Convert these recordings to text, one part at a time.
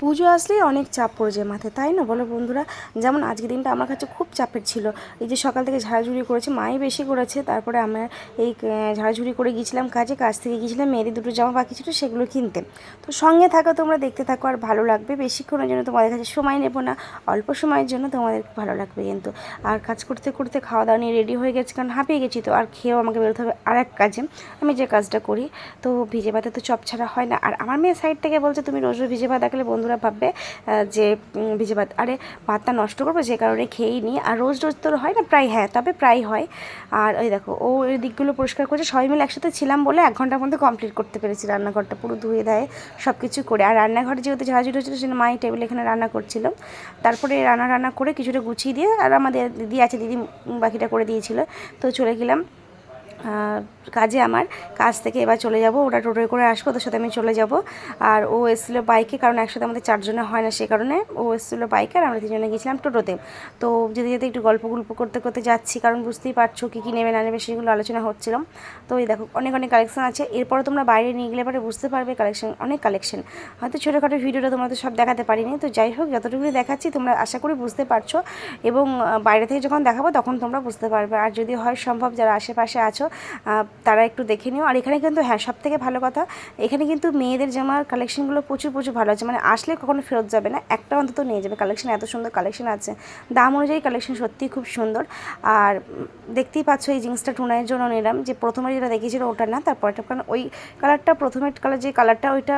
পুজো আসলেই অনেক চাপ পড়ে যায় মাথায়, তাই না? বলো বন্ধুরা, যেমন আজকের দিনটা আমার কাছে খুব চাপের ছিল। এই যে সকাল থেকে ঝাড়াঝুড়ি করেছে, মাই বেশি করেছে, তারপরে আমরা এই ঝাড়াঝুড়ি করে গিয়েছিলাম কাজে, কাজ থেকে গিয়েছিলাম, মেয়েদের দুটো জামা বাকি ছিল, সেগুলো কিনতে। তো সঙ্গে থাকো, তোমরা দেখতে থাকো, আর ভালো লাগবে। বেশিক্ষণের জন্য তোমাদের কাছে সময় নেব না, অল্প সময়ের জন্য তোমাদের ভালো লাগবে কিন্তু। আর কাজ করতে করতে খাওয়া দাওয়া নিয়ে রেডি হয়ে গেছে, কারণ হাঁপিয়ে গেছি তো, আর খেয়েও আমাকে বেরোতে হবে আর এক কাজে। আমি যে কাজটা করি, তো ভিজে ভাতে তো চপ ছাড়া হয় না। আর আমার মেয়ের সাইড থেকে বলছে, তুমি রোজ ভিজে ভাত দেখলে বন্ধুরা ভাববে যে ভিজে ভাত। আরে, ভাতটা নষ্ট করব যে কারণে খেয়েই নিই আর রোজ রোজ তো হয় না, প্রায় হ্যাঁ তবে প্রায় হয়। আর ওই দেখো, ও এই দিকগুলো পরিষ্কার করছে। সবাই মিলে একসাথে ছিলাম বলে এক ঘণ্টার মধ্যে কমপ্লিট করতে পেরেছি। রান্নাঘরটা পুরো ধুয়ে দেয় সব কিছু করে। আর রান্নাঘরে যেহেতু ঝাড়াঝুড়ি হচ্ছিল সেটা মাই টেবিল এখানে রান্না করছিল। তারপরে রান্না রান্না করে কিছুটা গুছিয়ে দিয়ে, আর আমাদের দিদি আছে, দিদি বাকিটা করে দিয়েছিল। তো চলে গেলাম। কাজে আমার কাজ থেকে এবার চলে যাব। ওরা টোটোয় করে আসব, ওদের সাথে আমি চলে যাব। আর ও এসেছিল বাইকে কারণ একসাথে আমাদের চারজনে হয় না সে কারণে ও এসেছিল বাইকে আর আমরা তিনজনে গেছিলাম টোটোতে। তো যেতে যেতে একটু গল্প গল্প করতে করতে যাচ্ছি, কারণ বুঝতেই পারছ কী কী নেবে না নেবে সেগুলো আলোচনা হচ্ছিলাম। তো এই দেখো, অনেক অনেক কালেকশন আছে। এরপরে তোমরা বাইরে নিয়ে গেলে পরে বুঝতে পারবে কালেকশন অনেক কালেকশন হয়তো ছোটোখাটো ভিডিওটা তোমরা তো সব দেখাতে পারিনি। তো যাই হোক যতটুকুনি দেখাচ্ছি তোমরা আশা করি বুঝতে পারছ। এবং বাইরে থেকে যখন দেখাবো, তখন তোমরা বুঝতে পারবে। আর যদি হয় সম্ভব, যারা আশেপাশে আছো তারা একটু দেখে নিও। আর এখানে কিন্তু হ্যাঁ সব থেকে ভালো কথা, এখানে কিন্তু মেয়েদের জামার কালেকশনগুলো প্রচুর প্রচুর ভালো আছে। মানে আসলে কখনো ফেরত যাবে না, একটা অন্তত নিয়ে যাবে। কালেকশন এত সুন্দর কালেকশন আছে। দাম অনুযায়ী কালেকশন সত্যিই খুব সুন্দর। আর দেখতেই পাচ্ছ এই জিন্সটা টুনাইয়ের জন্য নিলাম। যে প্রথমে যেটা দেখিয়েছিল ওটা না তারপরটা কারণ ওই কালারটা প্রথমে কালার যে কালারটা ওইটা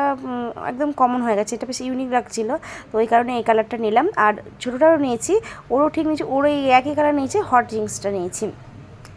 একদম কমন হয়ে গেছে। এটা বেশ ইউনিক লাগছিল। তো ওই কারণে এই কালারটা নিলাম। আর ছোটোটাও নিয়েছি, ওরও ঠিক নিয়েছি ওর এই একই কালার নিয়েছি হট জিন্সটা নিয়েছি।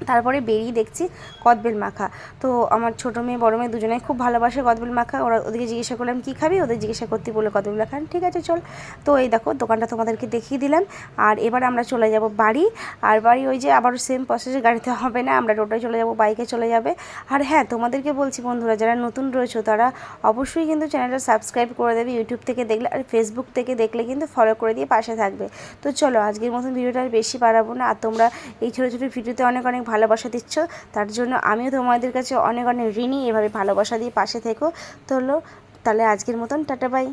তারপরে বেরিয়ে দেখছি কদবেল মাখা। তো আমার ছোটো মেয়ে, বড় মেয়ে দুজনে খুব ভালোবাসে কদবেল মাখা। ওরা ওদেরকে জিজ্ঞাসা করলাম কী খাবি? ওদের জিজ্ঞাসা করতে বলে কদবেল মাখা। ঠিক আছে, চল। তো এই দেখো, দোকানটা তোমাদেরকে দেখিয়ে দিলাম। আর এবার আমরা চলে যাব বাড়ি। আর বাড়ি ওই যে আবার সেম প্রসেসে গাড়িতে হবে না, আমরা টোটোয় চলে যাব বাইকে চলে যাবে। আর হ্যাঁ তোমাদেরকে বলছি বন্ধুরা, যারা নতুন রয়েছে, তারা অবশ্যই কিন্তু চ্যানেলটা সাবস্ক্রাইব করে দেবে ইউটিউব থেকে দেখলে আর ফেসবুক থেকে দেখলে কিন্তু ফলো করে দিয়ে পাশে থাকবে। তো চলো, আজকের মতন ভিডিওটা আর বেশি বাড়াবো না। আর তোমরা এই ছোটো ছোটো ভিডিওতে অনেক অনেক ভালোবাসা দিচ্ছ, তার জন্য আমিও তোমাদের কাছে অনেক অনেক ঋণী এভাবে ভালোবাসা দিয়ে পাশে থেকো। তো হলো, তাহলে আজকের মতন, টাটা বাই